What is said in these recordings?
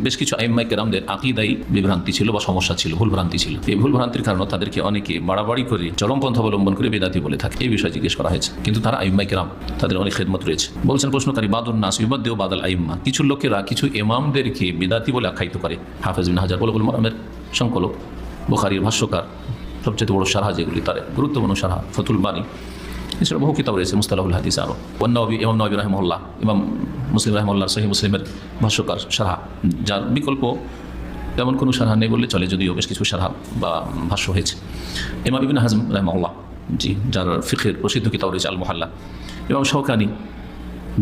বেশ কিছু আইম্মাই কেরামদের আকিদাই বিভ্রান্তি ছিল বা সমস্যা ছিল ভুল ভ্রান্তি ছিল। এই ভুল ভ্রান্তির কারণে তাদেরকে অনেকে বাড়াবাড়ি করে চরমপন্থা অবলম্বন করে বেদাতি বলে থাকে। এই বিষয়ে জিজ্ঞেস করা হয়েছে। কিন্তু তারা আইম্মাই কেরাম, তাদের অনেক খেদমত রয়েছে। বলছেন প্রশ্নকারী বাদুল নাস ইবাদ্দেও বাদাল আইম্মা, কিছু লোকেরা কিছু ইমামদেরকে বেদাতি বলে আখ্যায়িত করে। হাফেজ বিন হাজার, বলবুল মারামের সংকলক, বুখারির ভাষ্যকার, সবচেয়ে বড় সারহা যেগুলি তার গুরুত্বপূর্ণ সারহা, ফতুল বাণী এছাড়া বহু কিতাব রয়েছে, মুস্তালাহুল হাদিস আরও। ওয়ান্নবী ইমাম নবী রহমল্লাহ ইমাম মুসলিম রহমল্লাহ সহি মুসলিমের ভাষ্যকার সারহা যার বিকল্প তেমন কোনো সারহা নেই বললে চলে, যদিও বেশ কিছু সারহা বা ভাষ্য হয়েছে। ইমাম ইবিন হাজম রহমল্লাহ জি, যার ফিখের প্রসিদ্ধ কিতাব রয়েছে আল মোহাল্লা ইমাম শৌকানি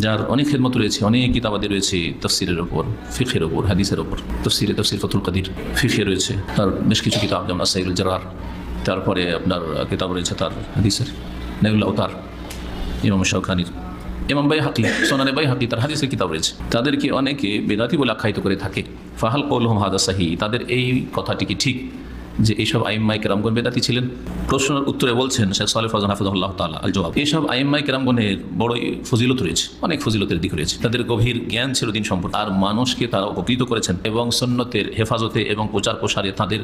যার অনেক খেদমত রয়েছে, অনেক কিতাবাদি রয়েছে তফসিরের ওপর, ফিখের ওপর, হাদিসের ওপর। তফসিরে তফসির ফতুল কাদির ফিখে রয়েছে, তার বেশ কিছু কিতাব, যেমন আসাইরুল জরার তারপরে আপনার কিতাব রয়েছে তার হাদিসের। নেউল্লা তার ইমাম শাহখানির ইমাম বাই হাকি সোনানে বাই হাকি তার হাদিসের কিতাব রয়েছে। তাদেরকে অনেকে বেদাতি বলে আখ্যায়িত করে থাকে। ফাহাল কৌলহম হাদা সাহি, তাদের এই কথাটি কি ঠিক? যে এইসব আইম্মাই কেরামগণ বেদাতি ছিলেন? প্রশ্নের উত্তরে বলছেন শেখ সালে ফজান হাফিজুল্লাহ তালা আল জবাব এইসব আইম্মাই কেরামগণের বড়ই ফজিলত রয়েছে, অনেক ফজিলতের দিক রয়েছে। তাদের গভীর জ্ঞান ছিল দিন সম্পর্কে আর মানুষকে তারা উপকৃত করেছেন এবং সন্ন্যতের হেফাজতে এবং প্রচার প্রসারে তাদের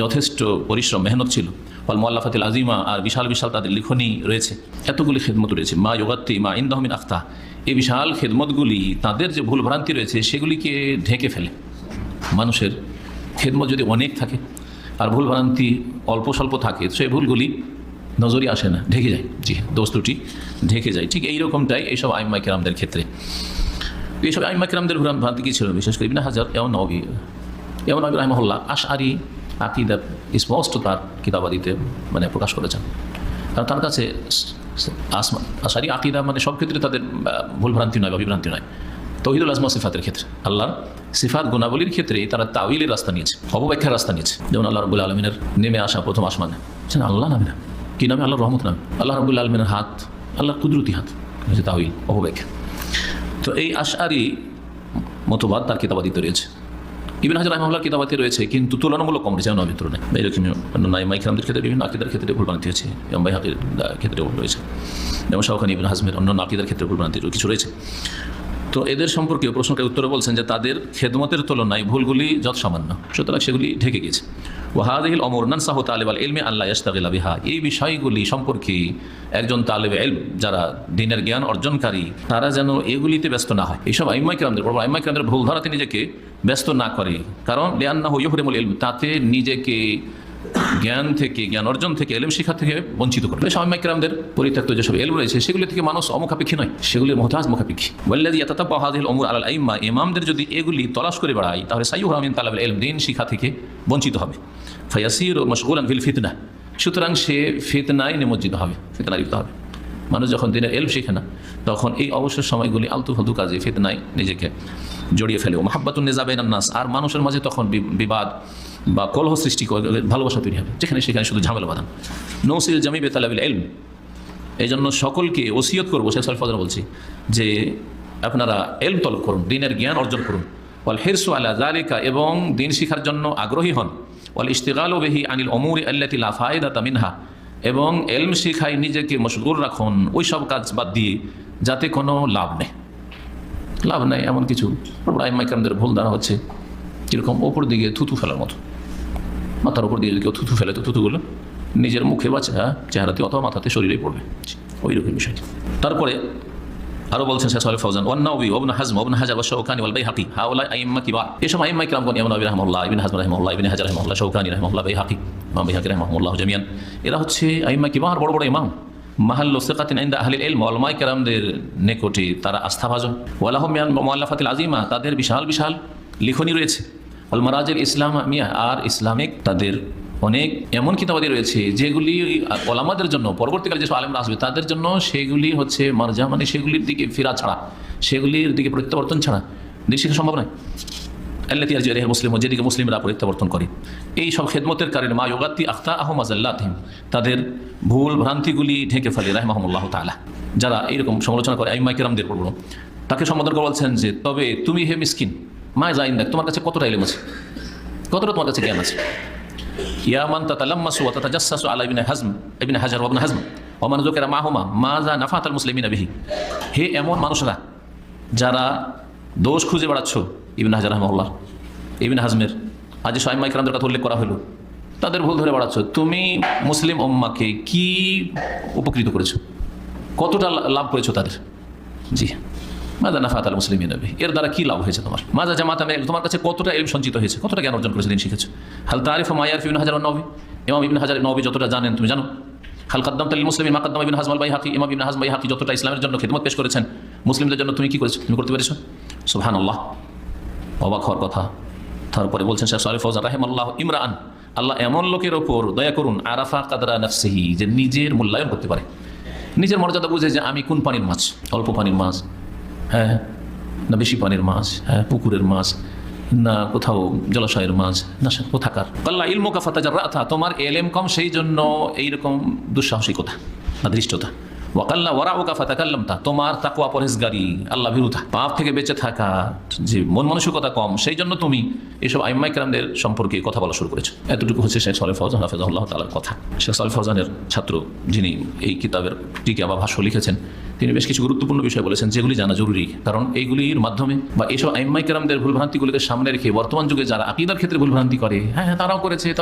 যথেষ্ট পরিশ্রম, মেহনত ছিল। ফল মোল্লাফাতিল আজিমা আর বিশাল বিশাল তাদের লিখনী রয়েছে। এতগুলি খেদমত রয়েছে। মা যোগাত্তি মা ইন্দাহমিন আখতা এই বিশাল খেদমতগুলি, তাদের যে ভুল ভ্রান্তি রয়েছে, সেগুলিকে ঢেকে ফেলে। মানুষের খেদমত যদি অনেক থাকে, আর ভুল ভ্রান্তি অল্প স্বল্প থাকে সেই ভুলগুলি নজরই আসে না, ঢেকে যায়। জি দোস্তুটি ঢেকে যায়। ঠিক এই রকমটাই এইসব আইম্মা কেরামদের ক্ষেত্রে। এইসব আইম্মা কেরামদের ভ্রান্তি কী ছিল? বিশেষ করে ইবিন হাজার এমন নবী। এমন নবী রহমহল্লা আশ আরি আকিদার স্পষ্ট তার কিতাবাদিতে মানে প্রকাশ করেছেন। কারণ তার কাছে আসমা, আশারি আকিদা মানে সব ক্ষেত্রে তাদের ভুলভ্রান্তি নয় বা বিভ্রান্তি নয়। তহিদুল আজমা সিফাতের ক্ষেত্রে, আল্লাহর সিফাত গুণাবলীর ক্ষেত্রে তারা তাউইলের রাস্তা নিয়েছে অপব্যাখ্যার রাস্তা নিয়েছে। যেমন আল্লাহ রবুল আলমিনের নেমে আসা প্রথম আসমানে। সেটা আল্লাহ নামে না। কী নামে? আল্লাহ রহমত নামে। আল্লাহ রবুল আলমিনের হাত, আল্লাহর কুদরতি হাত তাউইল অপব্যাখ্যা তো এই আশারি মতবাদ তার কিতাবাদিতে রয়েছে। ইবিন হাজার রহমাল্লার কিতাবাতে রয়েছে, কিন্তু তুলনামূলক কম রয়েছে নবীর তুলনায় এরকম নাইমাই খামদের ক্ষেত্রে বিভিন্ন আকিদার ক্ষেত্রে ভুল ভ্রান্তি হয়েছে এবং বাইহাকির ক্ষেত্রে ভুল রয়েছে। যেমন শাহখান ইবিন হাজমের অন্য আকিদার ক্ষেত্রে ভুল ভ্রান্তি কিছু রয়েছে। তো এদের সম্পর্কে প্রশ্নটার উত্তরে বলছেন যে তাদের খেদমতের তুলনায় ভুলগুলি যত সামান্য সুতরাং সেগুলি ঢেকে গেছে। ওয়াহাদিল অমর নান সাহ তালেব আল এলমে আল্লাহ ইস্তাগিলা বিহা। এই বিষয়গুলি সম্পর্কে একজন তালেব এলম যারা দিনের জ্ঞান অর্জনকারী, তারা যেন এগুলিতে ব্যস্ত না হয়। এইসব আইমাই কেরামদের বড় আইমাই কেরামদের ভুল ধারাতে নিজেকে ব্যস্ত না করে। কারণ লিয়ান্না হইহরিমুল এলম তাতে নিজেকে জ্ঞান থেকে, জ্ঞান অর্জন থেকে এলম শিক্ষা থেকে বঞ্চিত করবে স্বামী কেরামদের পরিত্যক্ত যেসব এলম রয়েছে, সেগুলি থেকে মানুষ অমুখাপেক্ষী নয় সেগুলির মহতাজ মুখাপেক্ষী। বল্লাদি ইয়াতাতা বাহাদিল অমর আল আইম্মা, ইমামদের যদি এগুলি তলাশ করে বেড়ায়, তাহলে সাইয়ুহ আমিন তালাব এলম, দিন শিক্ষা থেকে বঞ্চিত হবে। ফায়াসির ও মশগুল ফিল ফিতনা, সুতরাং সে ফিতনায় নিমজ্জিত হবে, ফিতনায় লিপ্ত হবে। মানুষ যখন দিনের এলম শিখে না, তখন এই অবসর সময়গুলি আলতু ফালতু কাজে, ফিতনায় নিজেকে জড়িয়ে ফেলে। মাহাব্বাতুন নিজাবেন নাস, আর মানুষের মাঝে তখন বিবাদ বা কলহ সৃষ্টি করে ভালোবাসা তৈরি হবে। যেখানে সেখানে শুধু ঝামেলা বাঁধান। নৌসিল জামি বেতালাবিল এলম এই জন্য সকলকে ওসিয়ত করব, শেখ সালফাদার বলছি, যে আপনারা এলম তলব করুন, দিনের জ্ঞান অর্জন করুন। ওয়াল হিরসু আলা জালিকা এবং দিন শিখার জন্য আগ্রহী হন। ওয়াল ইশতেগাল বেহি আনিল অমুর আল্লাতি লা ফায়দা তামিনহা এবং এলম শিখাই নিজেকে মশগুর রাখুন। ওই সব কাজ বাদ দিয়ে যাতে কোনো লাভ নেই। লাভ নেই এমন কিছু। মাইকামদের ভুল দ্বারা হচ্ছে, কীরকম ওপর দিকে থুতু ফেলার মতো। মাথার উপর দিয়ে যদি কেউ থুতু ফেলে, তো থুতুগুলো নিজের মুখে বা চেহারা চেহারাতে অথবা মাথাতে শরীরেই পড়বে। ওই রকম বিষয়টি। তারপরে আরও বলছেন শেষ আলী ফৌজান ওয়ান্নাউবি ওবন হাজম ওবন হাজার শৌকানি ওয়াল বাইহাকি হাওলা আইম্মা কিবা এসব আইম্মা কিরামগণ ইমাম নবী রহমাল্লাহ ইবিন হাজম রহমাল্লাহ ইবিন হাজার রহমাল্লাহ শৌকানি রহমাল্লাহ বাইহাকি ইমাম বাইহাকি রহমাল্লাহ জামিয়ান। এরা হচ্ছে আইম্মা কিবার বড় বড় ইমাম। মাহাল্ল সেকাতিন আইন্দা আহলিল এলম অলমাই কেরামদের নিকটে তারা আস্থাভাজন। ওয়ালাহমিয়ান মোয়াল্লাফাতিল আজিমা তাদের বিশাল বিশাল লিখনি রয়েছে। আল মারাজের ইসলাম মিয়া আর ইসলামিক তাদের অনেক এমন কিতাবাদি রয়েছে, যেগুলি ওলামাদের জন্য, পরবর্তীকালে যেসব আলেমরা আসবে, তাদের জন্য সেগুলি হচ্ছে মার্জা মানে সেগুলির দিকে ফেরা ছাড়া, সেগুলির দিকে প্রত্যাবর্তন ছাড়া দিক সম্ভব নয়। আল্লাহ তিয়াজ আলহ মুসলিম যেদিকে মুসলিমরা প্রত্যাবর্তন করে। এই সব খেদমতের কারণে মা যোগাত্তি আখতা আহমাজ আল্লাহিম তাদের ভুল ভ্রান্তিগুলি ঢেকে ফেলে, রাহমাহমুল্লাহ তালা যারা এইরকম সমালোচনা করে আইমাই কেরামদের পড়ব তাকে সম্বোধন করে বলছেন যে, তবে তুমি হে মিসকিন মা যাইন দেখ তোমার কাছে কতটা এলেম আছে? কতটা তোমার কাছে জ্ঞান আছে? ইয়ামান তাতালাম্মাসু ওয়া তাতাজাসসাসু আলা ইবনে হাজম, ইবনে হাজার ওয়া ইবনে হাজম, ওয়া মান যুকিরা মাহুমা মা যা নাফাতাল মুসলিমিনা বিহি। হে এমন মানুষরা, যারা দোষ খুঁজে বেড়াচ্ছ, ইবনে হাজার রহমাল্লাহ ইবিন হাজমের আজ সাইম মাইকরামদের কথা উল্লেখ করা হলো, তাদের ভুল ধরে বাড়াচ্ছ। তুমি মুসলিম ওম্মাকে কি উপকৃত করেছ? কতটা লাভ করেছ তাদের? জি। মাদা নাফাত আল মুসলিম নবী এর দ্বারা কি লাভ হয়েছে তোমার? মাজা জামাত আমি তোমার কাছে কতটা এলম সঞ্চিত হয়েছে? কতটা জ্ঞান অর্জন করেছে দিন শিখেছো? হাল তারিফ মায়ার ফিবিন হাজার নবী। ইমাম ইবিন হাজার নবী যতটা জানেন, তুমি জানো? হাল কাদ্দাম তাল মুসলিম মাকাদ্দাম ইবিন হাজমাল বাই হাকি ইমাম ইবিন হাজম বাই হাকি যতটা ইসলামের জন্য খেদমত পেশ করেছেন, মুসলিমদের জন্য তুমি কি করেছ? তুমি করতে পেরেছ? সুবহান আল্লাহ অবাক হওয়ার কথা। তারপরে বলছেন শেখ সালে ফৌজান রাহেম আল্লাহ ইমরান, আল্লাহ এমন লোকের ওপর দয়া করুন, আরাফা কাদরা নাফসিহি, যে নিজের মূল্যায়ন করতে পারে। নিজের মর্যাদা বুঝে যে আমি কোন পানির মাছ? অল্প পানির মাছ। হ্যাঁ না বেশি পানির মাছ হ্যাঁ পুকুরের মাছ, না কোথাও জলাশয়ের মাছ, না কোথাকার। আল্লাহ ইলমোকা ফাতাজার রাথা তোমার এলেম কম, সেই জন্য এইরকম দুঃসাহসিকতা না দৃষ্টতা। ওয়াকাল্লা ওয়ারা ওকা ফাতাকাল্লাম তা তোমার তাকুয়া পরেজগারি আল্লাহ বিরুদ্ধা। পাপ থেকে বেঁচে থাকা, যে মন মানসিকতা কম, সেই জন্য তুমি এইসব আইম্মাই কেরামদের সম্পর্কে কথা বলা শুরু করেছ। এতটুকু হচ্ছে শেখ সলে ফৌজান হাফেজাল্লাহ তালার কথা। শেখ সলে ফৌজানের ছাত্র যিনি এই কিতাবের টিকা বা ভাষ্য লিখেছেন তিনি বেশ কিছু গুরুত্বপূর্ণ বিষয় বলেছেন, যেগুলি জানা জরুরি। কারণ এইগুলির মাধ্যমে বা এইসব আইম্মাই কেরামদের ভুলভ্রান্তিগুলিকে সামনে রেখে বর্তমান যুগে যারা আকিদার ক্ষেত্রে ভুলভ্রান্তি করে হ্যাঁ হ্যাঁ তারাও করেছে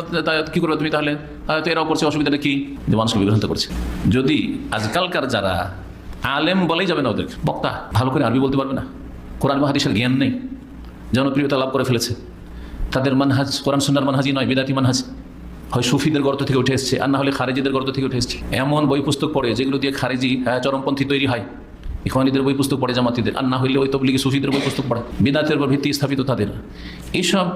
কি করবে তুমি তাহলে? তো এরাও করছে, অসুবিধাটা কি? যে মানুষকে বিভ্রান্ত করছে। যদি আজকালকার যারা আলেম বলেই যাবে না ওদের, বক্তা, ভালো করে আরবি বলতে পারবে না। কোরআন মাহাদিসের জ্ঞান নেই। জনপ্রিয়তা লাভ করে ফেলেছে। তাদের মানহাজ, কোরআন, সুন্নার মানহাজি নয়, বেদাতি মানহাজ। হয় সুফিদের গর্ত থেকে উঠে এসছে, আর না হলে খারেজিদের গর্ত থেকে উঠে এসছে। এমন বই পুস্তক পড়ে, যেগুলো দিয়ে খারেজি চরমপন্থী তৈরি হয়। ইখওয়ানিদের বই পুস্তক পড়ে, জামাতিদের। আর না হইলে ওই তবলিগি সুফিদের বই পুস্তক পড়ে। বিদাতের উপর ভিত্তি স্থাপিত তাদের। এইসব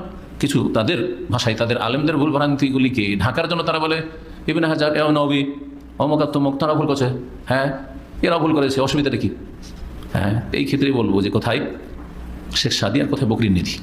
কিছু তাদের ভাষায়, তাদের আলেমদের ভুল ভ্রান্তিগুলিকে ঢাকার জন্য তারা বলে বিভিন্ন হাজার, এ নবী অমকাত তমক তারা ভুল করছে। হ্যাঁ এরা ভুল করেছে, অসুবিধাটা কি? হ্যাঁ এই ক্ষেত্রেই বলব যে কোথায় শেখ সাদি কোথায় বকরির নিধি।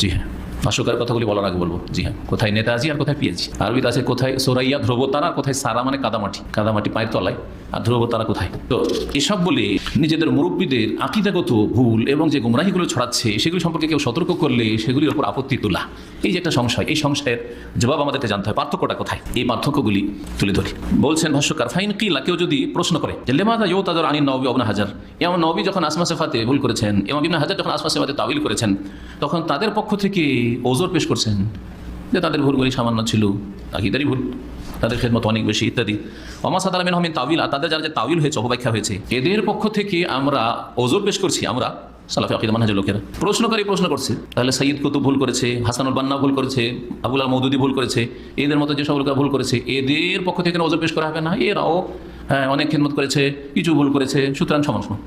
জি হ্যাঁ। ভাষ্যকার কথাগুলি বলার আগে বলব। জি হ্যাঁ কোথায় নেতাজি আর কোথায় পিএজি আরবিতে আছে কোথায় সোরাইয়া, ধ্রুবতারা আর কোথায় সারা মানে কাদামাটি? কাদামাটি পায়ের তলায়। আর ধ্রুবতারা কোথায়? তো এসব বলে নিজেদের মুরব্বীদের আকিদাগত ভুল এবং যে গুমরাহিগুলো ছড়াচ্ছে, সেগুলি সম্পর্কে কেউ সতর্ক করলে সেগুলির ওপর আপত্তি তোলা। এই যে একটা সংশয়, এই সংশয়ের জবাব আমাদেরকে জানতে হয়। পার্থক্যটা কোথায়? এই পার্থক্যগুলি তুলে ধরি। বলছেন ভাষ্যকার ফাইন কিলা, কেউ যদি প্রশ্ন করে, যে লেমাদা ইউ তাদের আনি নবী অবনা হাজার? এমন নবী যখন আসমা সেফাতে ভুল করেছেন এবং ইবনা হাজার যখন আসমা সেফাতে তাবিল করেছেন, তখন তাদের পক্ষ থেকে ওজোর পেশ করছেন যে তাদের ভুলগুলি সামান্য ছিল আকিদারই ভুল তাদের খেদমত অনেক বেশি ইত্যাদি। অমা সাদার আমিন হমিন তাবিল আর তাদের যারা যে তাবিল হয়েছে অপব্যাখ্যা হয়েছে এদের পক্ষ থেকে আমরা ওজোর পেশ করছি আমরা সালাফি আকিদা মানহাজের লোকেরা। প্রশ্নকারী প্রশ্ন করছে তাহলে সৈয়দ কুতুব ভুল করেছে হাসানুল বান্না ভুল করেছে আবুল মৌদুদি ভুল করেছে এদের মতো যে সব লোকেরা ভুল করেছে এদের পক্ষ থেকে ওজোর পেশ করা হবে না এরাও হ্যাঁ, অনেক খেদমত করেছে কিছু ভুল করেছে সুতরাং সমান সমান।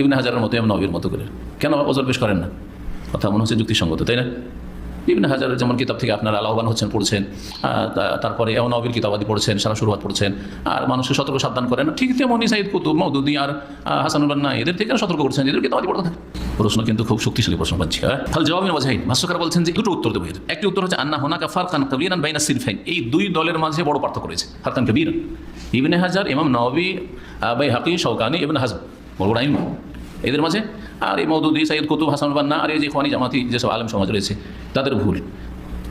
ইবনে হাজারের মতো এমন নবীর মতো করে। কেন ওজোর পেশ করেন না? কথা মনে হচ্ছে যুক্তিসঙ্গত তাই না? বিভিন্ন হাজারের যেমন কিতাব থেকে আপনারা লাভবান হচ্ছেন পড়ছেন তারপরে এমন নবীর কিতাবাদি পড়ছেন সারা শুরুয়াত পড়ছেন আর মানুষকে সতর্ক সাবধান করেন। ঠিক তেমনই সাইদ কুতুব মৌদুদি আর আহ, হাসানুল বান্না এদের থেকে সতর্ক করছেন এদের কিতাবাদি পড়তে থাকে প্রশ্ন কিন্তু খুব শক্তিশালী প্রশ্ন পাচ্ছি হ্যাঁ? তাহলে জবাব বাজাই ভাষ্যকার বলছেন যে দুটো উত্তর দেবো। একটি উত্তর হচ্ছে আন্না হোনাকা ফারকান কবিরান বাইনা সিরফাইন। এই দুই দলের মাঝে বড় পার্থক্য রয়েছে ফারকান কবির ইবনে হাজার ইমাম নবী বাই হাকি শৌকানি ইবনে হাজম। বড় বড় আইন এদের মাঝে? আর এই মৌদুদি সাইদ কুতুব, হাসান বান্না, আর এই যে খোয়ানি জামাতি, যেসব আলম সমাজ রয়েছে, তাদের ভুল।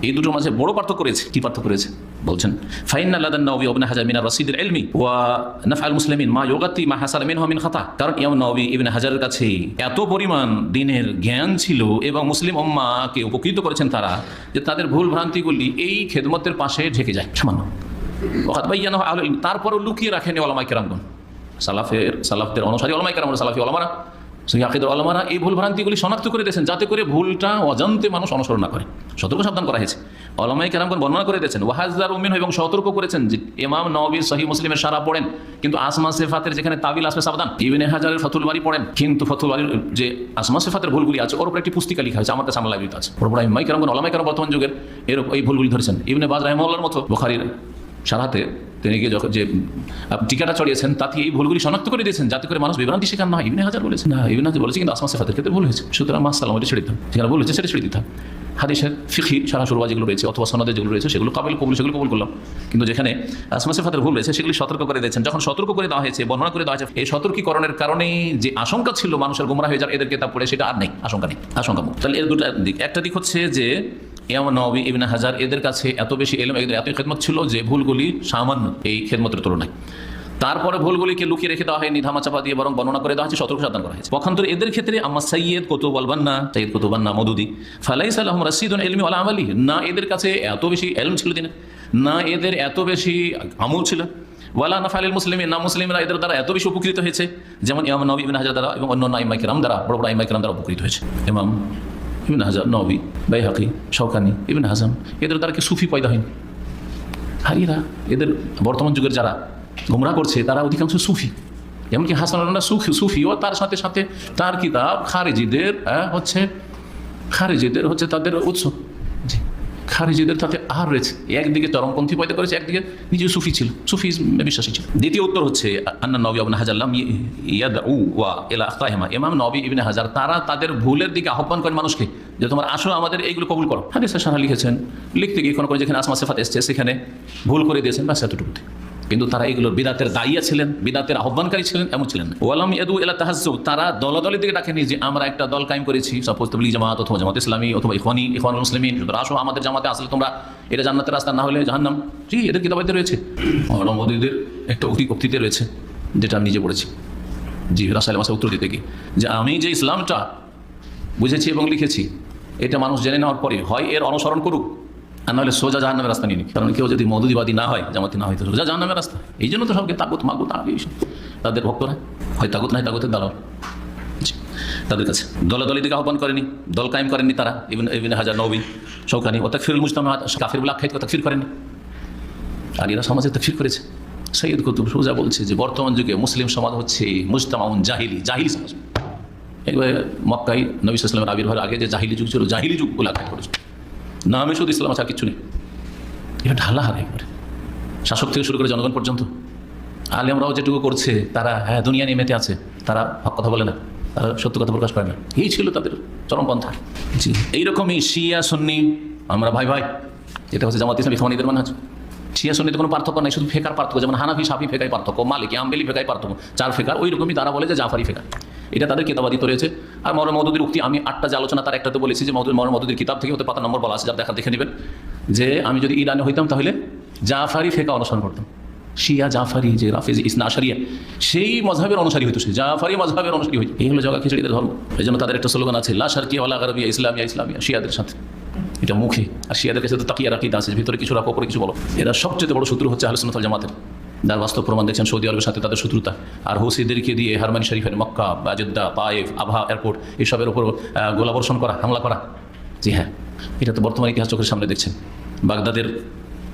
এই দুটোর মাঝে বড় পার্থক্য রয়েছে। কি পার্থক্য রয়েছে? বলছেন ফাইন আল্লাদান নবী ইবনে হাজার মিনার রসিদুল ইলমি ওয়া নাফআল মুসলিমিন মা ইউগাতি মা হাসাল মিনহু মিন খাতা। কারণ ইমাম নবী ইবনে হাজারের কাছে এত পরিমাণ দিনের জ্ঞান ছিল এবং মুসলিম উম্মাকে উপকৃত করেছেন তারা, যে তাদের ভুল ভ্রান্তিগুলি এই খেদমতের পাশে ঢেকে যায়। সামান্য। ওখাত তারপরও লুকিয়ে রাখেনি ওলামাই কেরামগণ। সালাফের, সালাফদের অনুসারী ওলামাই কেরাম সালাফি ওলামারা। আকিদের আলমারা এই ভুল ভ্রান্তিগুলি শনাক্ত করে দিয়েছেন যাতে করে ভুলটা অজান্তে মানুষ অনুসরণ না করে। সতর্ক সাবধান করা হয়েছে। আলমাই কেরামগণ বর্ণনা করে দিয়েছেন ওয়াহাজার উমিন এবং সতর্ক করেছেন যে ইমাম নবীর সহি মুসলিমের সারা পড়েন, কিন্তু আসমা সেফাতের যেখানে তাবিল আসবে সাবধান। ইবিনে হাজারের ফতুল বাড়ি পড়েন, কিন্তু ফতুল বাড়ির যে আসমা সেফাতের ভুলগুলি আছে, ওর উপর একটি পুস্তিকা লিখা হয়েছে, আমার কাছে আমার আছে। ওর উপর ইমাই কেরামগণ আলমাই কেরাম বর্তমান যুগের এর এই ভুলগুলি ধরেছেন। ইবনে বাজ রাহমুল্লাহর মতো বুখারীর সারাতে তিনি গিয়ে যখন যে টিকাটা চড়িয়েছেন তাতে এই ভুলগুলি শনাক্ত করে দিয়েছেন, যাতে করে মানুষ বিভ্রান্তি শিকার না ইবনে হাজার বলেছেন। না, ইবনে হাজার বলেছে, কিন্তু আসমা সেফাতের ক্ষেত্রে ভুল হয়েছে। সুতরাং মাস সালাম এটা ছেড়ে দিতাম যেখানে ভুল হয়েছে, সেটা ছেড়ে দিতাম হাদিসের ফিখি সারা সুরবা যেগুলো রয়েছে, অথবা সনদের যেগুলো রয়েছে, সেগুলো কাবিল কবুল, সেগুলো কবুল করলাম। কিন্তু যেখানে আসমা সেফাতের ভুল রয়েছে, সেগুলি সতর্ক করে দিয়েছেন। যখন সতর্ক করে দেওয়া হয়েছে, বর্ণনা করে দেওয়া হয়েছে, এই সতর্কীকরণের কারণে যে আশঙ্কা ছিল মানুষের গুমরা হয়ে যার এদেরকে কেতাব পড়ে, সেটা আর নেই। আশঙ্কা নেই। আশঙ্কা তাহলে এর দুটো দিক। একটা দিক হচ্ছে যে এমন নবী, ইবনে হাজার, এদের কাছে এত বেশি এলম, এদের এত খেদমত ছিল যে ভুলগুলি সামান্য এই খেদমতের তুলনায়। তারপরে ভুলগুলিকে লুকিয়ে রেখে দেওয়া হয়নি ধামা চাপা দিয়ে বরং বর্ণনা করে দেওয়া হয়েছে, সতর্ক সাবধান করা হয়েছে। পক্ষান্তরে এদের ক্ষেত্রে আমার সৈয়দ কত বলবান না সৈয়দ কত বান্না মদুদি, ফালাইস আলহম রাসিদুন এলমি আলা আমালি না এদের কাছে এত বেশি এলম ছিল দিনে, না এদের এত বেশি আমল ছিল। ওয়ালা নাফালিল মুসলিম না মুসলিমরা এদের দ্বারা এত বেশি উপকৃত হয়েছে, যেমন ইমাম নবী, ইবিন হাজার দ্বারা, এবং অন্য ইমাই কিরাম দ্বারা, বড় বড় ইমাই কিরাম দ্বারা উপকৃত হয়েছে। ইমাম ইবিন হাজার নবী বাইহাকি সৌকানি ইবিন হাজাম, এদের দ্বারা কি সুফি পয়দা হয়নি। আর এদের বর্তমান যুগের যারা গুমরা করছে, তারা অধিকাংশ সুফি। এমনকি হাসান সুফি সুফিও তার সাথে সাথে তার কিতাব খারেজিদের হ্যাঁ হচ্ছে, খারেজিদের হচ্ছে তাদের উৎস। খারিজিদের তাতে আর রয়েছে। একদিকে চরমপন্থী পয়দা করেছে, একদিকে নিজে সুফি ছিল সুফি বিশ্বাসী ছিল। দ্বিতীয় উত্তর হচ্ছে, আন্না নবী আবিন হাজাল্লাম ইয়াদ উ ওয়া এলা আখতাহেমা ইমাম নবী ইবিন হাজার, তারা তাদের ভুলের দিকে আহ্বান করেন মানুষকে যে তোমার আসো আমাদের এইগুলো কবুল করো। হাদিস সাহা লিখেছেন, লিখতে গিয়ে কোনো যেখানে আসমা সেফাত এসছে, সেখানে ভুল করে দিয়েছেন বা এতটুকুতে। কিন্তু তারা এগুলোর বিদাতের দায়িয়া ছিলেন, বিদাতের আহ্বানকারী ছিলেন, এমন ছিলেন ওয়ালাম ইয়াদু এলা তাহাজ্জু তারা দলদলের দিকে ডাকেনি যে, আমরা একটা দল কায়েম করেছি সাপোজ তবলিগ জামাত অথবা জামাত ইসলামী অথবা ইখওয়ানুল মুসলিমিন, সুতরাং আসো আমাদের জামাতে আসলে তোমরা এটা জান্নাতের রাস্তা, না হলে জাহান্নাম। জি, এদের কিতাবাইতে রয়েছে। মোদীদের একটা উক্তি উক্তিতে রয়েছে, যেটা আমি নিজে পড়েছি। জি রাসাইল মাসে উত্তর দিতে গিয়ে, যে আমি যে ইসলামটা বুঝেছি এবং লিখেছি, এটা মানুষ জেনে নেওয়ার পরে হয় এর অনুসরণ করুক। আর নাহলে সোজা জাহান্নামের রাস্তা নিয়ে কারণ কেউ যদি মধুদিবাদী না হয়, জামাতি না হয়, তো সোজা জাহান্নামের রাস্তা। এই জন্য তো সবকে তাগুত মাগুত আগে তাদের ভক্তরা, হয় তাগুত নাই তাগুতের দালাল। তাদের কাছে। দলে দলে দিকে আহ্বান করেনি, দল কায়েম করেননি তারা, ইবিন ইবিন হাজার নবী, শৌকানি ও তাকফিরুল মুজতামা, কাফির বলে আখ্যায়িত তাকফির করেনি আর এরা সমাজে তাকফির করেছে। সৈয়দ কুতুব সোজা বলছে যে, বর্তমান যুগে মুসলিম সমাজ হচ্ছে মুজতামাউন জাহিলি জাহিলি সমাজ। একবারে মক্কাই নবী সাল্লামের আবির্ভাবের আগে যে জাহিলি যুগ ছিল, জাহিলি যুগ বলে আখ্যায় করেছে। নামে শুধু ইসলাম আছে আর কিছু নেই। এটা ঢালা হার একবারে। শাসক থেকে শুরু করে জনগণ পর্যন্ত। আলেমরাও যেটুকু করছে তারা হ্যাঁ দুনিয়া নিয়ে মেতে আছে তারা হক কথা বলে না। তারা সত্য কথা প্রকাশ করে না। এই ছিল তাদের চরমপন্থা জি। এইরকমই শিয়া সুন্নি আমরা ভাই ভাই এটা হচ্ছে জামাত ইসলামী খামানিদের মানে আছে শিয়া সুন্নিতে কোনো পার্থক্য নাই শুধু ফেকার পার্থক্য যেমন হানাফি সাফি ফেকাই পার্থক্য মালিকি আম্বেলি ফেকাই পার্থক্য চার ফেকার ওই রকমই তারা বলে যে জাফারি ফেকার এটা তাদের কিতাবাদিত রয়েছে। আর মর মদুদের উক্তি, আমি আটটা যে আলোচনা তার একটাতে বলেছি যে মদুদ মর মদুদের কিতাব থেকে হতে পাতা নম্বর বলা আছে যা দেখা দেখে নেবেন। যে আমি যদি ইরানে হইতাম তাহলে জাফারি ফেকা অনুসরণ করতাম। শিয়া জাফারি, যে রাফেজ ইসনা আশারিয়া, সেই মজহাবের অনুসারী হইতো সে। জাফারি মজহাবের অনুসারী হইতো। এই হলো জগা খিচড়িদের ধর্ম। এই জন্য তাদের একটা স্লোগান আছে, লা শারকিয়া ওয়ালা গারবিয়া ইসলামিয়া ইসলামিয়া শিয়াদের সাথে। এটা মুখে। আর শিয়াদের কাছে তো তাকিয়া রাখিতে আছে। ভিতরে কিছু রাখো, উপরে কিছু বলো। এরা সবচেয়ে বড় শত্রু হচ্ছে ওয়াল জামাতের। যার বাস্তব প্রমাণ দেখছেন সৌদি আরবের সাথে তাদের শত্রুতা। আর হুসিদেরকে দিয়ে হারমানি শরীফের মক্কা বাজেদ্দা পায়েফ আভা এয়ারপোর্ট এইসবের উপর আহ, গোলাবর্ষণ করা হামলা করা। জি হ্যাঁ এটা তো বর্তমান ইতিহাস চোখের সামনে দেখছেন। বাগদাদের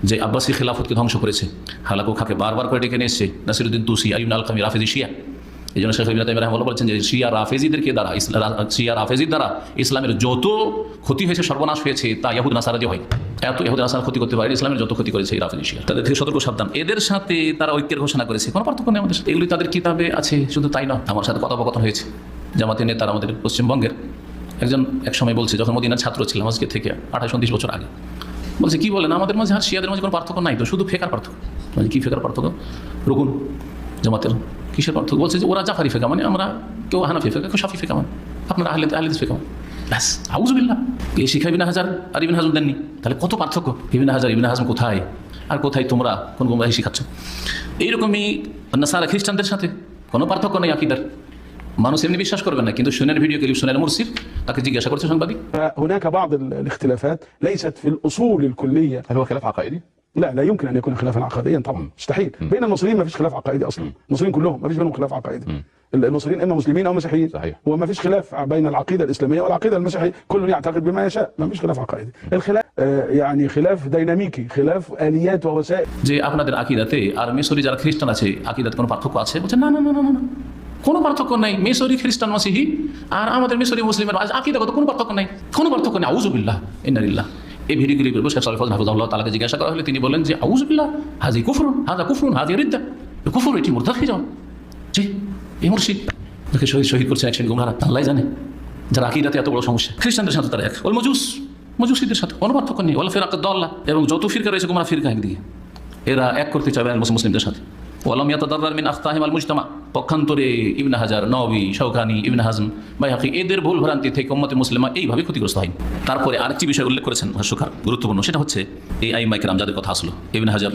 যে আব্বাসী খেলাফতকে ধ্বংস করেছে হালাকু খাকে বারবার করে ডেকে নিয়ে এসছে নাসিরুদ্দিন তুসি আইন আল কামি রাফেজি শিয়া। এই জন্য শেখ রাহমাহুল্লাহ বলছেন যে শিয়া রাফেজিদেরকে দ্বারা শিয়া রাফেজির দ্বারা ইসলামের যত ক্ষতি হয়েছে সর্বনাশ হয়েছে তা ইয়াহুদ নাসারা দিয়ে হয়। এত ইয়াহুদ আসার ক্ষতি করতে পারে, ইসলামের যত ক্ষতি করেছে এই রাফেজি শিয়া তাদের থেকে সতর্ক সাবধান। এদের সাথে তারা ঐক্যের ঘোষণা করেছে। কোনো পার্থক্য নেই আমাদের সাথে। এগুলি তাদের কিতাবে আছে, শুধু তাই নয়। আমার সাথে কথোপকথন হয়েছে। জামাতের নেতারা আমাদের পশ্চিমবঙ্গের একজন এক সময় বলছে, যখন মদিনার ছাত্র ছিলাম আজকে থেকে আঠাশ, উনত্রিশ বছর আগে। বলছে, কি বলেন? আমাদের মাঝে আর শিয়াদের মাঝে কোনো পার্থক্য নাই তো? শুধু ফেকার পার্থক্য। মানে কী ফেকার পার্থক্য? রুকুন জামাতের কিসের পার্থক্য? বলছে যে, ওরা জাফারি ফেকা মানে আমরা কেউ হানাফি ফেকা, কেউ সাফি ফেকা মানে। আপনারা আহলে আহলেদিস ফেকা মানে। ব্যাস আউজবিল্লা এই শিখা ইবিন হাজার আর ইবিন হাজম দেননি। তাহলে কত পার্থক্য ইবিন হাজার ইবিন হাজম কোথায় আর কোথায় তোমরা কোন গুমরাহি শিখাচ্ছ এইরকমই নাসারা খ্রিস্টানদের সাথে কোনো পার্থক্য নেই আকিদার মানুষ এমনি বিশ্বাস করবে না কিন্তু সুনের ভিডিও ক্লিপ সুনের মুরসির তাকে জিজ্ঞাসা করছে সাংবাদিক هناك بعض ال- الاختلافات ليست في الاصول الكليه هل هو خلاف عقائدي؟ لا لا يمكن ان يكون خلافا عقائديا طبعا مستحيل بين المصريين ما فيش خلاف عقائدي اصلا المصريين كلهم ما فيش بينهم خلاف عقائدي المصريين اما مسلمين او مسيحيين صحيح. وما فيش خلاف بين العقيده الاسلاميه والعقيده المسيحيه كل يعتقد بما يشاء ما فيش خلاف عقائدي الخلاف آه، يعني خلاف ديناميكي خلاف اليات ووسائل যে আপনাদের আকিদাতে আর মেসরি যারা খ্রিস্টান আছে আকিদাতে কোনো পার্থক্য আছে বলছে না না না না না না কোনো পার্থক্য নাই মেসরি খ্রিস্টান মাসিহি আর আমাদের মেসরি মুসলিমের আজ আকিদাগত কোনো পার্থক্য নাই কোনো পার্থক্য নেই আউজুবিল্লাহ ইন্নারিল্লাহ এই ভিডিওগুলি শেখ সালফাজ হাফিজাহুল্লাহ তালাকে জিজ্ঞাসা করা হলে। তিনি বলেন যে আউজুবিল্লাহ হাজি কুফরুন হাজা কুফরুন হাজি রিদ্দা। কুফর এটি মুরতাদ হয়ে যাও জি এই মুর্শিদ। যাকে শহীদ শহীদ করছে একশন গুমহারা আল্লাহ জানে যারা আকিদাতে এত বড় সমস্যা। খ্রিস্টানদের সাথে তারা এক। ওল মজুস, মজুসিদের সাথে কোনো পার্থক্য নেই। ওলা ফেরাক দল্লা এবং যত ফিরকা রয়েছে গুমরা ফিরকা একদিকে। এরা এক করতে চাবে মুসলিম মুসলিমদের সাথে। ওয়ালাম ইয়াতাদার মিন আখতাহিম আল মুজতামা। পক্ষান্তরে ইবনে হাজার নবী শৌকানি ইবনে হাজম বাইহাকি এদের ভুল ভ্রান্তি থেকে উম্মতে মুসলিমা এইভাবে ক্ষতিগ্রস্ত হয় তারপরে আরেকটি বিষয় উল্লেখ করেছেন ভাষ্যকার গুরুত্বপূর্ণ, সেটা হচ্ছে এই আই মাইকরাম যাদের কথা আসলো, ইবনে হাজার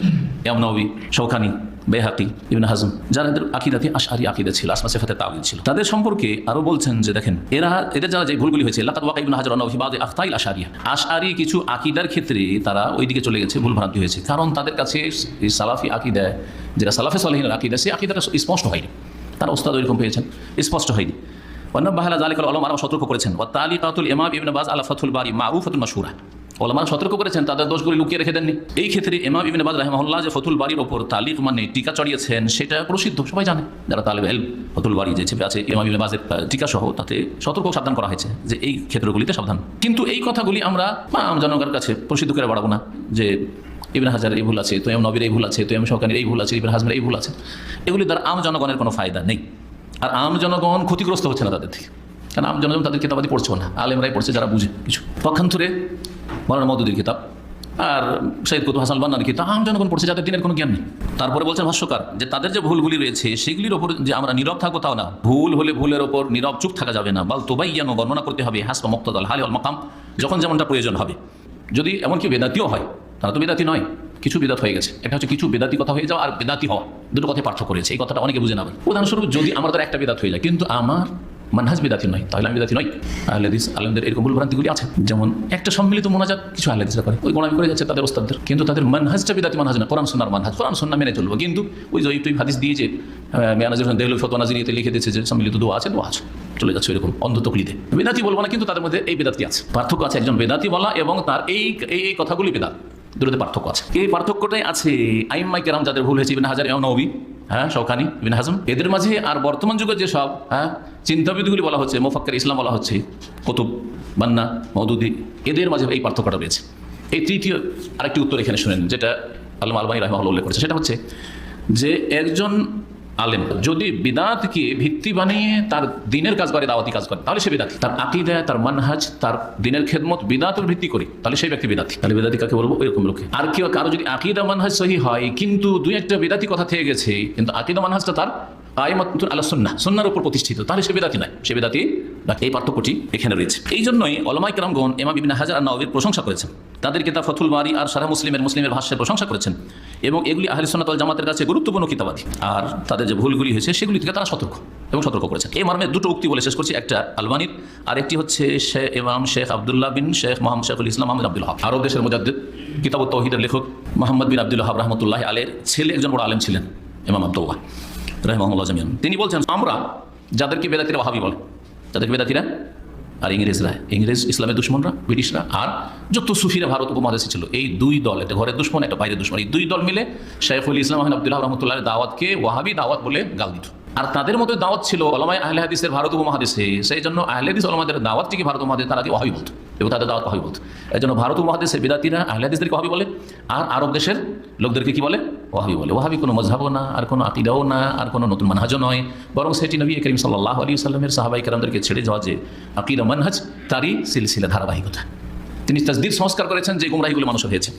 এম নবী শৌকানি বেহাকি, ইবনে হাজম, যারা এদের আকিদাতে আশারি আকিদা ছিল, আসমা সেফাতে তাবিল ছিল। তাদের সম্পর্কে আরও বলছেন যে, দেখেন, এরা, এদের যারা যে ভুলগুলি হয়েছে লাকাত ওয়াকা ইবনে হাজার অনফি বাদে আখতাইল আশারিয়া আশারি কিছু আকিদার ক্ষেত্রে তারা ওইদিকে চলে গেছে, ভুল ভ্রান্তি হয়েছে। কারণ তাদের কাছে সালাফি আকিদা, যেটা সালাফে সালাহিনের আকিদা, সেই আকিদাটা স্পষ্ট হয়নি। তারা ওস্তাদ ওইরকম পেয়েছেন, স্পষ্ট হয়নি। অন্নবাহালা জালিকাল আলম আরও সতর্ক করেছেন ও তালিকাতুল ইমাম ইবনে বাজ আলা ফাতুল বারি মারুফাতুল মাশহুরা। ওলামারা সতর্ক করেছেন, তাদের দোষগুলি লুকিয়ে রেখে দেননি। এই ক্ষেত্রে ইমাম ইবনে বাজ রাহমাহুল্লাহ যে ফতুল বাড়ির ওপর তালিক মানে টিকা চড়িয়েছেন, সেটা প্রসিদ্ধ, সবাই জানে। যারা তালেব এল ফতুল বাড়ি যে চেপে আছে, ইমাম ইবনে বাজের টিকা সহ তাতে সতর্ক সাবধান করা হয়েছে যে এই ক্ষেত্রগুলিতে সাবধান। কিন্তু এই কথাগুলি আমরা আম জনগণের কাছে প্রসিদ্ধ করে বাড়াবো না, যে ইবনে হাজারের এই ভুল আছে, তো এম নবীর এই ভুল আছে, তো এম সরকারের এই ভুল আছে, ইবনে হাজমের এই ভুল আছে। এগুলি দ্বারা আম জনগণের কোনো ফায়দা নেই। আর আম জনগণ ক্ষতিগ্রস্ত হচ্ছে না তাদের থেকে। কারণ আম জনগণ তাদের কিতাবাদি পড়ছেও না, আলেমরাই পড়ছে যারা বুঝে কিছু। পক্ষান্তরে মরানা মদুদির কিতাব আর সৈয়দ কুতুব হাসান বান্নার কিতাব আম জনগণ পড়ছে, যাদের দিনের কোনো জ্ঞান নেই। তারপরে বলছেন, ভাষ্যকার, যে তাদের যে ভুলগুলি রয়েছে, সেগুলির ওপর যে আমরা নীরব থাকব তাও না। ভুল হলে ভুলের ওপর নীরব চুপ থাকা যাবে না। বাল তোবাইয়ানো বর্ণনা করতে হবে, হাসবা মুক্তদাল, হালি অল মাকাম, যখন যেমনটা প্রয়োজন হবে। যদি এমনকি বেদাতিও হয়, তারা তো বেদাতি নয়, কিছু বেদাত হয়ে গেছে। এটা হচ্ছে কিছু বেদাতি কথা হয়ে যাওয়া আর বেদাতি হওয়া। দুটো কথা পার্থক্য রয়েছে, এই কথাটা অনেকে বুঝে নেবেন। উদাহরণস্বরূপ, যদি আমার দ্বারা একটা বেদাত হয়ে যায়, কিন্তু আমার মানহাজ বেদাতি নয়, তাহলে আমি বেদাতি নই। আহলেদিস আলমদের এরকম ভুল ভ্রান্তিগুলি আছে? যেমন একটা সম্মিলিত মোনাজাত কিছু আহলেদিসরা করে। ওই গোলামি করে যাচ্ছে তাদের ওস্তাদদের। কিন্তু তাদের মানহাজটা বেদাতি মানহাজ না, কোরআন সন্ন্যার মানহাজ। কোরআন সন্না মেনে চলবো। কিন্তু ওই যে ইউটিউব হাদিস দিয়ে যে মেয়ানাজির দেহলুল ফতোয়া নাজিরিতে লিখে দিয়েছে যে, সম্মিলিত দোয়া আছে দোয়া আছে। চলে যাচ্ছে এরকম অন্ধ তকলিতে বেদাতি বলব না, কিন্তু তাদের মধ্যে এই বেদাতি আছে। পার্থক্য আছে একজন বেদাতি বলা এবং তার এই এই কথাগুলি বেদাত। দুটোতে পার্থক্য আছে। এই পার্থক্যটাই আছে আইম্মাই কেরাম যাদের ভুল হয়েছে, ইবিন হাজার এম নবী। হ্যাঁ শৌখানি ইবিন হাজম। এদের মাঝে আর বর্তমান যুগে যে সব হ্যাঁ চিন্তাবিদগুলি বলা হচ্ছে, মোফাক্কের ইসলাম বলা হচ্ছে, কুতুব বান্না মৌদুদি এদের মাঝে এই পার্থক্যটা রয়েছে। এই তৃতীয় আরেকটি উত্তর এখানে শুনেন, যেটা আল্লাহ আলবানী রহমাল উল্লেখ করেছে। সেটা হচ্ছে যে একজন আলেম। যদি বিদাতকে ভিত্তি বানিয়ে তার দিনের কাজ করে, দাওয়াতি কাজ করে, তাহলে সে বিদাতি। তার আকিদা তার মানহাজ, তার দিনের খেদমত বিদাতের ভিত্তি করে তাহলে সেই ব্যক্তি বিদাতি। তাহলে বিদাতি কাকে বলব? এরকম লোকে। আর কেউ, কারও যদি আকিদা মানহাজ সহি হয়, কিন্তু দুই একটা বিদাতি কথা থেকে গেছে, কিন্তু আকিদা মানহাজটা তার আইমাতুল আল্লাহ সুন্না সুন্নার উপর প্রতিষ্ঠিত। তাহলে সে বেদাতি নয়। সে বেদাতি এই পার্থক্যটি এখানে রয়েছে। এই জন্যই অলমাই কেরামগণ এমা বিবিন হাজার নবীর প্রশংসা করেছেন। তাদের কিতাব ফতুল বারি আর সারা মুসলিমের মুসলিমের ভাষ্যের প্রশংসা করেছেন। এবং এগুলি আহলি সন্ন্যত জামাতের কাছে গুরুত্বপূর্ণ কিতাবাদি। আর তাদের যে ভুলগুলি হয়েছে, সেগুলি থেকে তারা সতর্ক এবং সতর্ক করেছেন। এই মর্মে দুটো উক্তি বলে শেষ করছি। একটা আলবানির, আর একটি হচ্ছে শেখ ইমাম শেখ আবদুল্লাহ বিন শেখ মোহাম্মদ শেখুল ইসলাম আহমদ আব্দুল হক। আরব দেশের মুজাদ্দিদ কিতাব তৌহিদের লেখক মোহাম্মদ বিন আব্দুল হাব রহমতুল্লাহ আলের ছেলে, একজন বড় আলেম ছিলেন, ইমাম আব্দুল্লাহ। রহমাহুল্লাহ জামিয়ান। তিনি বলছেন, আমরা যাদেরকে বেদাতিরা ওয়াহাবি বলে, যাদেরকে বেদাতিরা আর ইংরেজরা, ইংরেজ ইসলামের দুশ্মনরা, ব্রিটিশরা আর যত সুফিরা ভারত উপমহাদেশে ছিল, এই দুই দল একটা ঘরের দুশ্মন একটা বাইরের দুশ্মন, এই দুই দল মিলে শেখুল ইসলাম আহমেদ আব্দুল্লাহ রহমতুল্লাহ দাওয়াতকে ওয়াহাবি দাওয়াত বলে গাল দিত। আর তাদের মধ্যে দাওয়াত ছিল ওলামায় আহলে হাদিসের ভারত উপমহাদেশে। সেই জন্য আহলে হাদিস ওলামাদের দাওয়াতটিকে ভারত মহাদেশ তারা ওয়াহাবি বলতো এবং তাদের দাওয়াত ওয়াহাবি এই জন্য ভারত উপমহাদেশের বিদাতিরা আহলে হাদিসদেরকে ওয়াহাবি বলে, আর আরব দেশের লোকদেরকে কি বলে? ওয়াহাবি বলে। ওয়াহাবি কোনো মজহাবও না, আর কোনো আকিদাও না, আর কোনো নতুন মানহাজও নয়। বরং সেটি নবী করিম সাল্লাহ আলী সাল্লামের সাহাবাই কালামদেরকে ছেড়ে যাওয়া যে আকিদা মানহাজ, তারই সিলসিলা, ধারাবাহিকতা। তিনি তাজদিদ সংস্কার করেছেন যে গুমরাহিগুলো মানুষ হয়েছে।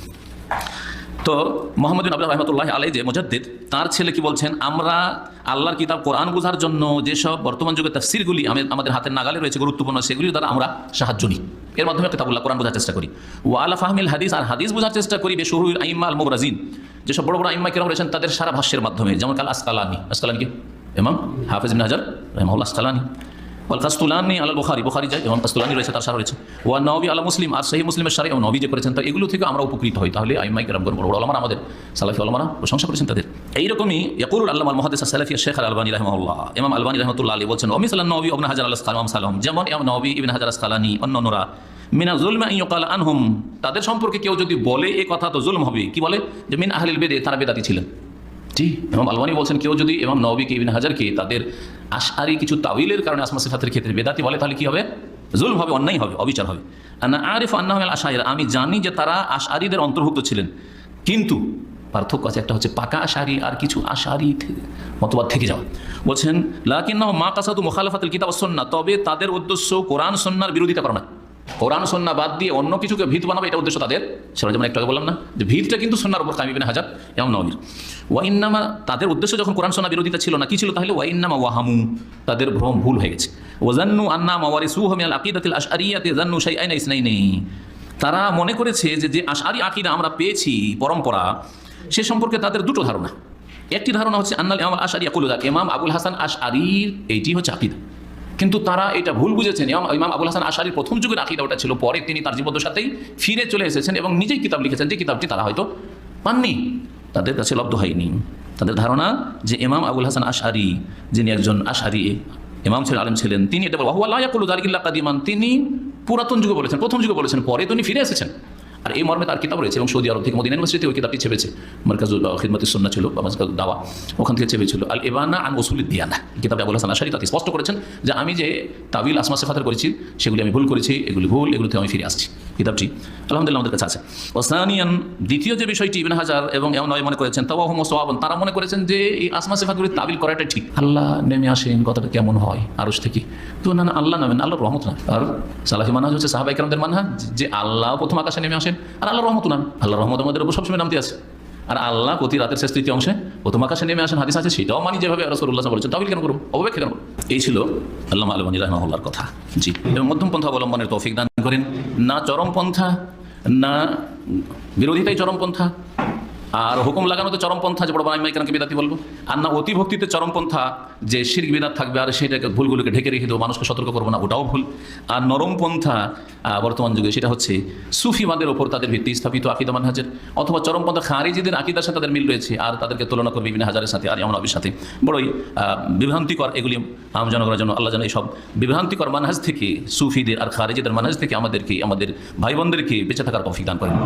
তো মোহাম্মদ বিন আব্দুল রহমতুল্লাহ আলাই যে মুজাদ্দিদ, তার ছেলে কি বলছেন? আমরা আল্লাহর কিতাব কোরআন বোঝার জন্য যেসব বর্তমান যুগে তাফসিরগুলি আমি- আমাদের হাতের নাগালে রয়েছে, গুরুত্বপূর্ণ, সেগুলির দ্বারা আমরা সাহায্য নিই। এর মাধ্যমে কিতাবুল্লাহ কোরআন বোঝার চেষ্টা করি। ওয়ালা ফাহমিল হাদিস, আর হাদিস বোঝার চেষ্টা করি বেশহুর আইম্মা আল মুবরাজিন। যেসব বড় বড় আইম্মা কিরম রয়েছেন, তাদের সারা ভাষ্যের মাধ্যমে, যেমন কাল আসকালানি। আসকালানি কি? এমাম হাফিজ বিন হাজার রহমাউল্লাহ আসকালানি। রয়েছে, তার ওয়া মুসলিম, আর সেই মুসলিমের এবং নবী যে করেছেন এগুলো আমরা উপকৃত তাহলে আলমারা আমাদের, সালাফি আলমারা প্রশংসা করেছেন তাদের। আল্লাহ নবী হাজার যেমন নবী হাজার অন্যান্যরা। মিনা তাদের সম্পর্কে কেউ যদি বলে এ কথা, তো জুলম হবে। কি বলে? যে মিন আহলিল বেদে, তারা বেদাতি ছিলেন। জি ইমাম আলমানি বলছেন, কেউ যদি ইমাম নবীকে ইবিন হাজারকে তাদের আশারি কিছু তাবিলের কারণে আসমা সিফাতের ক্ষেত্রে বেদাতি বলে, তাহলে কি হবে? জুলম হবে, অন্যায় হবে, অবিচার হবে। আরিফ আন্না আশাইর আমি জানি যে তারা আশারিদের অন্তর্ভুক্ত ছিলেন। কিন্তু পার্থক্য আছে, একটা হচ্ছে পাকা আশারি আর কিছু আশারি মতবাদ থেকে যাওয়া। বলছেন লাকিন মা কাসাদু মোখালাফাতুল কিতাব সন্না তবে তাদের উদ্দেশ্য কোরআন সন্ন্যার বিরোধিতা করা না কোরআন সন্না বাদ দিয়ে অন্য কিছুকে ভিত বানাবে, এটা উদ্দেশ্য তাদের। সেটা যেমন একটু আগে বললাম না, যে ভিতটা কিন্তু সন্ন্যার উপর কামিবেন হাজার এমন নবীর। ওয়াইন্নামা তাদের উদ্দেশ্য যখন কোরআন সন্না বিরোধিতা ছিল না, কি ছিল তাহলে? ওয়াইন্নামা ওয়াহামু, তাদের ভ্রম ভুল হয়ে গেছে। ওজান্নু আন্না মাওয়ারি সুহমিয়াল আকিদাতিল আশআরিয়াতে জান্নু শাই আইনা ইসনাইনি। তারা মনে করেছে যে যে আশআরি আকিদা আমরা পেয়েছি, পরম্পরা, সে সম্পর্কে তাদের দুটো ধারণা। একটি ধারণা হচ্ছে আন্নাল ইমাম আশারি আকুলুদা ইমাম আবুল হাসান আশআরির, এইটি হচ্ছে আকিদা। কিন্তু তারা এটা ভুল বুঝেছেন। ইমাম আবুল হাসান আশারির প্রথম যুগের আকিদা ওটা ছিল, পরে তিনি তার জীবদ্দ সাথেই ফিরে চলে এসেছেন এবং নিজেই কিতাব লিখেছেন। যে কিতাবটি তারা হয়তো পাননি, তাদের কাছে লব্ধ হয়নি। তাদের ধারণা যে ইমাম আবুল হাসান আশারি, যিনি একজন আশারি, ইমাম ছিলেন, আলেম ছিলেন, তিনি এটা ওয়াহুয়াল্লাহ দারিকিল্লা কাদিমান তিনি পুরাতন যুগে বলেছেন, প্রথম যুগে বলেছেন, পরে তিনি ফিরে এসেছেন। আর এই মর্মে তার কিতাব রয়েছে এবং সৌদি আরব থেকে মদিনা ইউনিভার্সিটি ওই কিতাবটি ছেপেছে। মার্কাজুল খিদমতি সুন্না ছিল, বা মার্কাজুল দাওয়া ওখান থেকে চেপেছিল আল এবানা আন ওসুল দিয়ানা। কিতাব আবুল হাসান আশারি তাতে স্পষ্ট করেছেন যে আমি যে তাবিল আসমা সেফাতের করেছি, সেগুলি আমি ভুল করেছি, এগুলি ভুল, এগুলিতে আমি ফিরে আসছি। কিতাবটি আলহামদুলিল্লাহ আমাদের কাছে আছে। ওসানিয়ান দ্বিতীয় যে বিষয়টি ইবিন হাজার এবং এমন মনে করেছেন তাও হোম সোয়াবন, তারা মনে করেছেন যে এই আসমা সেফাতগুলি তাবিল করাটা ঠিক। আল্লাহ নেমে আসেন, কথাটা কেমন হয়? আরস থেকে। তো না আল্লাহ নামেন আল্লাহ রহমত না আর সালাফি মানহাজ হচ্ছে সাহাবাইকারদের মানহাজ, যে আল্লাহ প্রথম আকাশে নেমে আসেন আর আল্লাহ রহমত নাম। আল্লাহ রহমত আমাদের উপর সবসময় নামতে আছে। আর আল্লাহ প্রতি রাতের শেষ তৃতীয় অংশে প্রথম আকাশে নেমে আসেন, হাদিস আছে, সেটাও মানি যেভাবে রসুল্লাহ বলেছেন তাহলে কেন করব অবব্যাখ্যা কেন করব? এই ছিল আল্লাহ আলমানি রহমাল্লার কথা। জি। এবং মধ্যম পন্থা অবলম্বনের তৌফিক দান করেন। না চরমপন্থা না বিরোধিতাই চরমপন্থা আর হুকুম লাগানো লাগানোতে চরমপন্থা যে বড় বানাই মাইকানকে বিদাতি বলব আর না অতি ভক্তিতে চরমপন্থা যে শির বিদাত থাকবে, আর সেটাকে ভুলগুলোকে ঢেকে রেখে দেবো, মানুষকে সতর্ক করব না, ওটাও ভুল। আর নরম পন্থা বর্তমান যুগে সেটা হচ্ছে সুফিমাদের ওপর তাদের ভিত্তি স্থাপিত আকিদা মানহাজের। অথবা চরমপন্থা খারিজিদের আকিদার সাথে তাদের মিল রয়েছে, আর তাদেরকে তুলনা করবে বিভিন্ন হাজারের সাথে, আর এমন সাথে। বড়ই বিভ্রান্তিকর এগুলি আম জনগণের জন্য, আল্লাহ জানে সব বিভ্রান্তিকর মানহাজ থেকে সুফিদের আর খারিজিদের মানহাজ থেকে আমাদেরকে, আমাদের ভাই বোনদেরকে বেঁচে থাকার তৌফিক দান করেন।